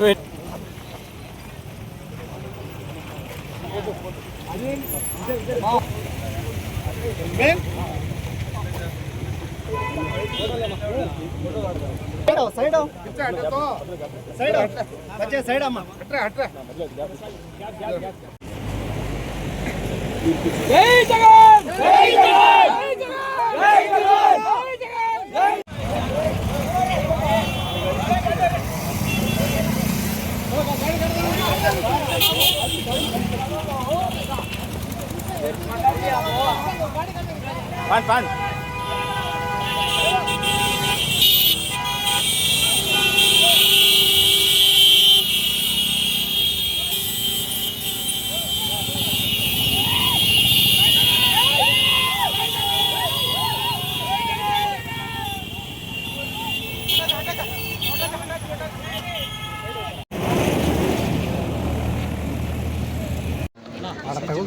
Wait side side side side అమ్మా అట్రా అట్రా జై జగన్! జై జగన్! Pan, pan.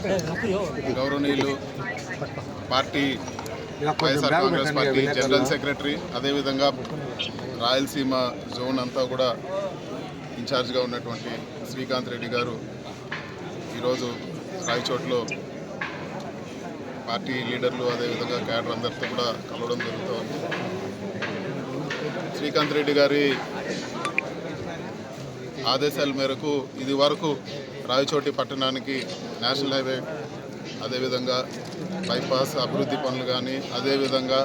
గౌరవనీయులు party YSR Congress party general secretary అదేవిధంగా రాయలసీమ జోన్ అంతా కూడా ఇన్ఛార్జ్గా ఉన్నటువంటి శ్రీకాంత్ రెడ్డి గారు ఈరోజు రాయచోట్లో పార్టీ లీడర్లు అదేవిధంగా క్యాడర్ అందరితో కూడా కలవడం జరుగుతోంది శ్రీకాంత్ రెడ్డి గారి ఆదేశాల మేరకు ఇది వరకు రాయచోటి పట్టణానికి నేషనల్ హైవే అదేవిధంగా బైపాస్ అభివృద్ధి పనులు కానీ అదేవిధంగా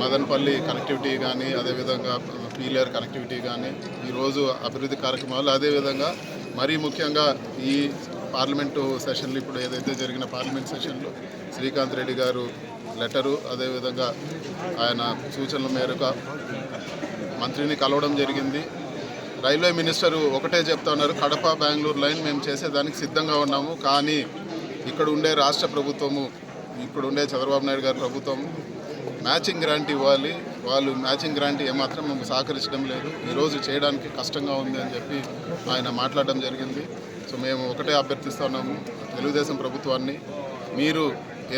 మదనపల్లి కనెక్టివిటీ కానీ అదేవిధంగా పీలేర్ కనెక్టివిటీ కానీ ఈరోజు అభివృద్ధి కార్యక్రమాలు అదేవిధంగా మరీ ముఖ్యంగా ఈ పార్లమెంటు సెషన్లు ఇప్పుడు ఏదైతే జరిగిన పార్లమెంట్ సెషన్లో శ్రీకాంత్ రెడ్డి గారు లెటరు అదేవిధంగా ఆయన సూచనల మేరకు మంత్రిని కలవడం జరిగింది. రైల్వే మినిస్టర్ ఒకటే చెప్తా ఉన్నారు కడప బెంగళూరు లైన్ మేము చేసేదానికి సిద్ధంగా ఉన్నాము కానీ ఇక్కడ ఉండే రాష్ట్ర ప్రభుత్వము ఇప్పుడు ఉండే చంద్రబాబు నాయుడు గారి ప్రభుత్వం మ్యాచింగ్ గ్రాంట్ ఇవ్వాలి వాళ్ళు మ్యాచింగ్ గ్రాంట్ ఏమాత్రం మేము సహకరించడం లేదు ఈరోజు చేయడానికి కష్టంగా ఉంది అని చెప్పి ఆయన మాట్లాడడం జరిగింది. సో మేము ఒకటే అభ్యర్థిస్తున్నాము తెలుగుదేశం ప్రభుత్వాన్ని. మీరు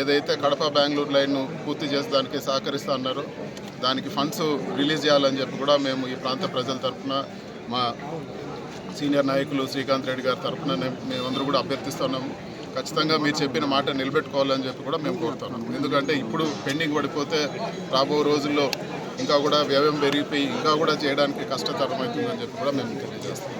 ఏదైతే కడప బెంగళూరు లైన్ను పూర్తి చేసేదానికి సహకరిస్తా అన్నారో దానికి ఫండ్స్ రిలీజ్ చేయాలని చెప్పి కూడా మేము ఈ ప్రాంత ప్రజల తరఫున మా సీనియర్ నాయకులు శ్రీకాంత్ రెడ్డి గారి తరఫున మేమందరూ కూడా అభ్యర్థిస్తున్నాము ఖచ్చితంగా మీరు చెప్పిన మాట నిలబెట్టుకోవాలని చెప్పి కూడా మేము కోరుతున్నాం. ఎందుకంటే ఇప్పుడు పెండింగ్ పడిపోతే రాబో రోజుల్లో ఇంకా కూడా వ్యయం పెరిగిపోయి ఇంకా కూడా చేయడానికి కష్టతరం అవుతుందని చెప్పి కూడా మేము తెలియజేస్తున్నాం.